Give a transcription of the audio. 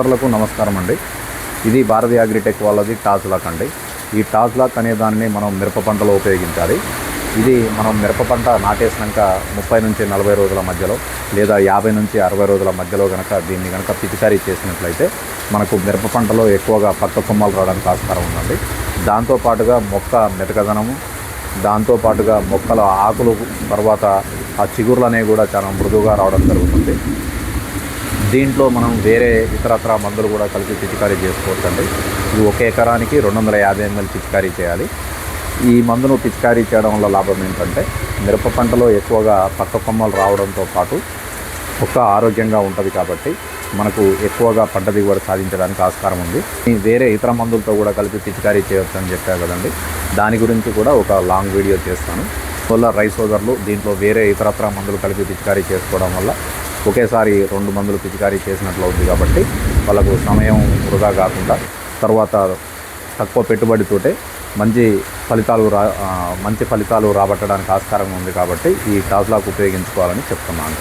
సబ్స్క్రైబర్లకు నమస్కారం అండి. ఇది భారతి అగ్రిటెక్ వాళ్ళది టాస్ లాక్ అండి. ఈ టాస్ లాక్ అనే దాన్ని మనం మిరప పంటలో ఉపయోగించాలి. ఇది మనం మిరప పంట నాటేసినాక ముప్పై నుంచి నలభై రోజుల మధ్యలో లేదా యాభై నుంచి అరవై రోజుల మధ్యలో కనుక దీన్ని కనుక పిచికారీ చేసినట్లయితే మనకు మిరప పంటలో ఎక్కువగా పక్క కొమ్మలు రావడానికి ఆస్కారం ఉందండి. దాంతోపాటుగా మొక్క మెతకదనము దాంతోపాటుగా మొక్కల ఆకులు తర్వాత ఆ చిగుర్లు అనేవి కూడా చాలా మృదువుగా రావడం జరుగుతుంది. దీంట్లో మనం వేరే ఇతరత్ర మందులు కూడా కలిపి పిచికారీ చేసుకోవచ్చండి. ఇది ఒక ఎకరానికి రెండు వందల యాభై ఎంఎల్ పిచికారీ చేయాలి. ఈ మందును పిచికారీ చేయడం వల్ల లాభం ఏంటంటే మిరప పంటలో ఎక్కువగా పక్క కొమ్మలు రావడంతో పాటు ఒక్క ఆరోగ్యంగా ఉంటుంది కాబట్టి మనకు ఎక్కువగా పంట దిగుబడి సాధించడానికి ఆస్కారం ఉంది. వేరే ఇతర మందులతో కూడా కలిపి పిచికారీ చేయవచ్చు అని చెప్పారు కదండి. దాని గురించి కూడా ఒక లాంగ్ వీడియో చేస్తాను. వల్ల రైస్ సోదర్లు దీంట్లో వేరే ఇతరత్ర మందులు కలిపి పిచికారీ చేసుకోవడం వల్ల ఒకేసారి రెండు మందులు పిచికారీ చేసినట్లు అవుతుంది కాబట్టి వాళ్ళకు సమయం వృధా కాకుండా తర్వాత తక్కువ పెట్టుబడితోటే మంచి ఫలితాలు రా మంచి ఫలితాలు రాబట్టడానికి ఆస్కారం ఉంది కాబట్టి ఈ టాస్లాక్ ఉపయోగించుకోవాలని చెప్తున్నాను.